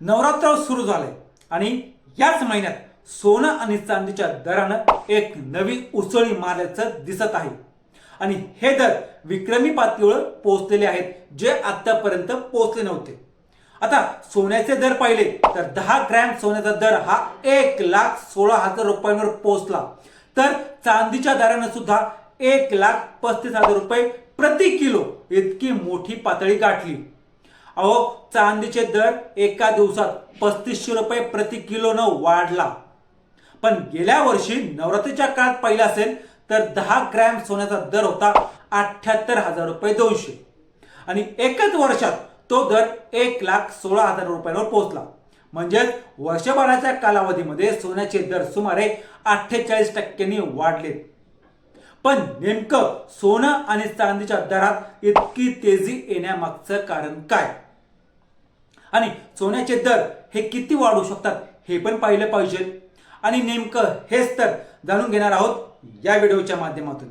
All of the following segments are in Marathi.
नवरात्र सुरू झालंय. आणि याच महिन्यात सोनं आणि चांदीच्या दरानं एक नवी उसळी मारल्याचं दिसत आहे. आणि हे दर विक्रमी पातळीवर पोहोचलेले आहेत जे आतापर्यंत पोहोचले नव्हते. आता सोन्याचे दर पाहिले तर दहा ग्रॅम सोन्याचा दर हा एक लाख सोळा हजार रुपयांवर पोहोचला. तर चांदीच्या दरानं सुद्धा एक लाख पस्तीस हजार रुपये प्रति किलो इतकी मोठी पातळी गाठली. अहो चांदीचे दर एका दिवसात पस्तीसशे रुपये प्रति किलोनं वाढला. पण गेल्या वर्षी नवरात्रीच्या काळात पाहिलं असेल तर दहा ग्रॅम सोन्याचा दर होता अठ्याहत्तर हजार रुपये दोनशे. आणि एकच वर्षात तो दर एक लाख सोळा हजार रुपयांवर पोहोचला. म्हणजेच वर्षभराच्या कालावधीमध्ये सोन्याचे दर सुमारे अठ्ठेचाळीस टक्क्यांनी वाढले. पण नेमकं सोनं आणि चांदीच्या दरात इतकी तेजी येण्यामागचं कारण काय? आणि सोन्याचे दर हे किती वाढू शकतात हे पण पाहिलं पाहिजे. आणि नेमकं हेच तर जाणून घेणार आहोत या व्हिडिओच्या माध्यमातून.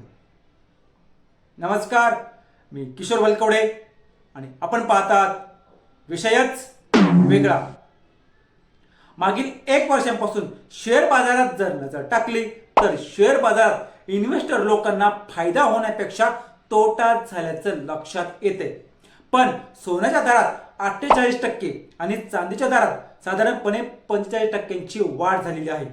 नमस्कार मी किशोर वलकवडे आणि आपण पाहतात विषयच वेगळा. मागील एक वर्षांपासून शेअर बाजारात जर नजर टाकली तर शेअर बाजारात इन्व्हेस्टर लोकांना फायदा होण्यापेक्षा तोटा झाल्याचं लक्षात येते. पण सोन्याच्या दरात अठ्ठेचाळीस टक्के आणि चांदीच्या दरात साधारणपणे पंचेचाळीस टक्क्यांची वाढ झालेली आहे.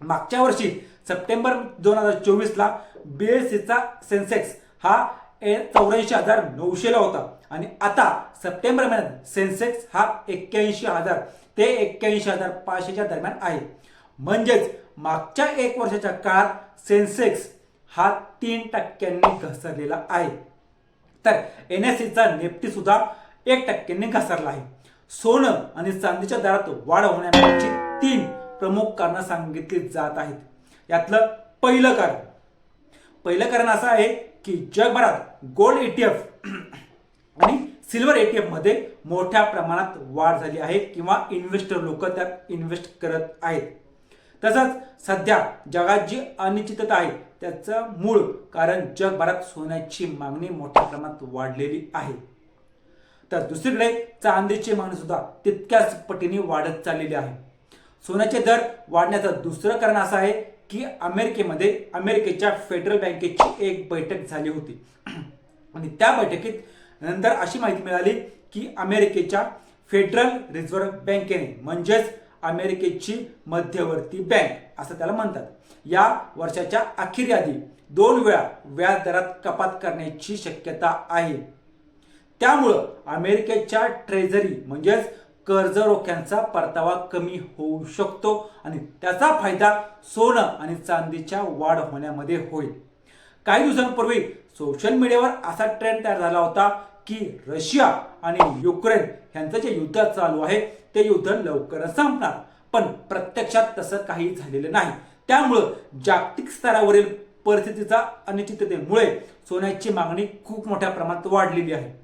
मागच्या वर्षी सप्टेंबर दोन हजार चोवीसला बी सीचा सेन्सेक्स हा ए चौऱ्याऐंशी हजार नऊशेला होता आणि आता सप्टेंबर महिन्यात सेन्सेक्स हा एक्क्याऐंशी हजार ते एक्क्याऐंशी हजार पाचशेच्या दरम्यान आहे. म्हणजेच मागच्या एक वर्षाच्या काळात सेन्सेक्स हा तीन टक्क्यांनी घसरलेला आहे. तर एन एस सीचा निफ्टी सुद्धा एक टक्क्यांनी घसरला आहे. सोनं आणि चांदीच्या दरात वाढ होण्यामागची तीन प्रमुख कारणं सांगितली जात आहेत. यातलं पहिलं कारण. पहिलं कारण असं आहे की जगभरात गोल्ड एटीएफ आणि सिल्वर एटीएफमध्ये मोठ्या प्रमाणात वाढ झाली आहे किंवा इन्व्हेस्टर लोक त्यात इन्व्हेस्ट करत आहेत. तसंच सध्या जगात जी अनिश्चितता आहे त्याचं मूळ कारण जगभरात सोन्याची मागणी मोठ्या प्रमाणात वाढलेली आहे. तर दुसरीकडे चांदीची मागणी सुद्धा तितक्याच पटीने वाढत चाललेली आहे. सोन्याचे दर वाढण्याचं दुसरं कारण असं आहे की अमेरिकेमध्ये अमेरिकेच्या फेडरल बँकेची एक बैठक झाली होती. आणि त्या बैठकीत नंतर अशी माहिती मिळाली की अमेरिकेच्या फेडरल रिझर्व्ह बँकेने म्हणजेच अमेरिकेची मध्यवर्ती बँक असं त्याला म्हणतात. या वर्षाच्या अखेरी आधी दोन वेळा व्याज दरात कपात करण्याची शक्यता आहे. त्यामुळं अमेरिकेच्या ट्रेझरी म्हणजेच कर्ज रोख्यांचा परतावा कमी होऊ शकतो आणि त्याचा फायदा सोनं आणि चांदीच्या वाढ होण्यामध्ये होईल. काही दिवसांपूर्वी सोशल मीडियावर असा ट्रेंड तयार झाला होता की रशिया आणि युक्रेन यांचं जे युद्ध चालू आहे ते युद्ध लवकरच संपणार. पण प्रत्यक्षात तसं काही झालेलं नाही. त्यामुळं जागतिक स्तरावरील परिस्थितीचा अनिश्चिततेमुळे सोन्याची मागणी खूप मोठ्या प्रमाणात वाढलेली आहे.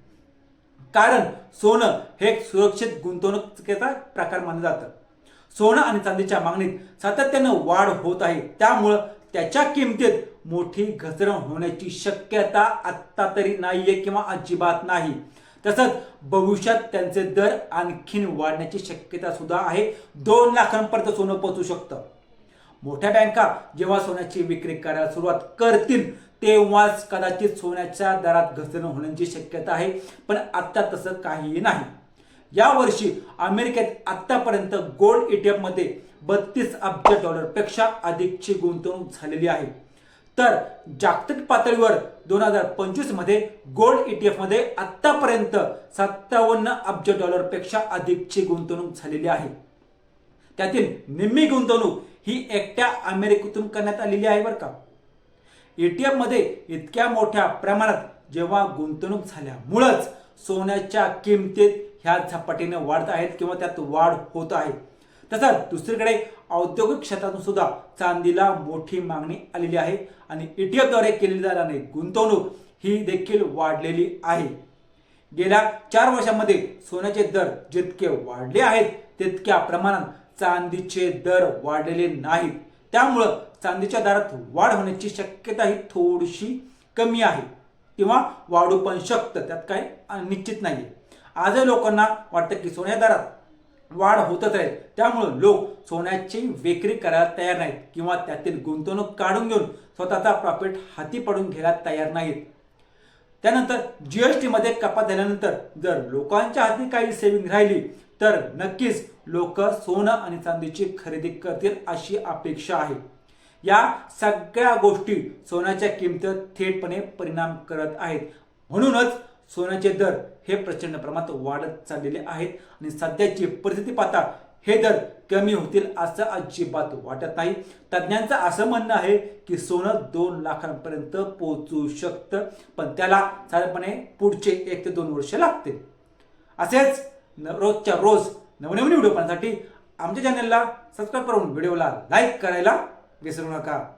कारण सोनं हे एक सुरक्षित गुंतवणुकीचा प्रकार मानलं जातं. सोनं आणि चांदीच्या मागणीत सातत्यानं वाढ होत आहे. त्यामुळं त्याच्या किमतीत मोठी घसरण होण्याची शक्यता आत्ता तरी नाहीये किंवा अजिबात नाही. तसंच भविष्यात त्यांचे दर आणखीन वाढण्याची शक्यता सुद्धा आहे. दोन लाखांपर्यंत सोनं पोचू शकतं. मोठ्या बँका जेव्हा सोन्याची विक्री करायला सुरुवात करतील तेव्हाच कदाचित सोन्याच्या दरात घसरण होण्याची शक्यता आहे पण आत्ता तसं काहीही नाही. या वर्षी अमेरिकेत आत्तापर्यंत गोल्ड ईटीएफमध्ये बत्तीस अब्ज डॉलरपेक्षा अधिकची गुंतवणूक झालेली आहे. तर जागतिक पातळीवर दोन हजार पंचवीसमध्ये गोल्ड ईटीएफमध्ये आत्तापर्यंत सत्तावन्न अब्ज डॉलरपेक्षा अधिकची गुंतवणूक झालेली आहे. त्यातील निम्मी गुंतवणूक ही एकट्या अमेरिकेतून करण्यात आलेली आहे बरं का? ए टी एममध्ये इतक्या मोठ्या प्रमाणात जेव्हा गुंतवणूक झाल्यामुळंच सोन्याच्या किमतीत ह्या झपाटीने वाढत आहेत किंवा त्यात वाढ होत आहे. तसंच दुसरीकडे औद्योगिक क्षेत्रातून सुद्धा चांदीला मोठी मागणी आलेली आहे आणि ETF द्वारे केली जाणारी गुंतवणूक ही देखील वाढलेली आहे. गेल्या चार वर्षांमध्ये सोन्याचे दर जितके वाढले आहेत तितक्या प्रमाणात चांदीचे दर वाढलेले नाहीत. त्यामुळं चांदीच्या दरात वाढ होण्याची शक्यता ही थोडीशी कमी आहे. किंवा वाढू पण शकतं. त्यात काही निश्चित नाही आजही लोकांना वाटतं की सोन्या दरात वाढ होतच राहील. त्यामुळे लोक सोन्याची विक्री करायला तयार नाहीत. किंवा त्यातील गुंतवणूक काढून घेऊन स्वतःचा प्रॉफिट हाती पडून घ्यायला तयार नाहीत. त्यानंतर जी एस टीमध्ये कपात झाल्यानंतर जर लोकांच्या हाती काही सेविंग राहिली तर नक्कीच लोक सोनं आणि चांदीची खरेदी करतील अशी अपेक्षा आहे. या सगळ्या गोष्टी सोन्याच्या किमतीवर थेटपणे परिणाम करत आहेत. म्हणूनच सोन्याचे दर हे प्रचंड प्रमाणात वाढत चाललेले आहेत आणि सध्याची परिस्थिती पाहता हे दर कमी होतील असं अजिबात वाटत नाही. तज्ज्ञांचं असं म्हणणं आहे की सोनं दोन लाखांपर्यंत पोहोचू शकतं पण त्याला साधारणपणे पुढचे एक ते दोन वर्ष लागतील. असेच रोजच्या रोज नवनवीन व्हिडिओ पाहण्यासाठी आमच्या चॅनलला सबस्क्राईब करून व्हिडिओला लाईक करायला विसरू नका.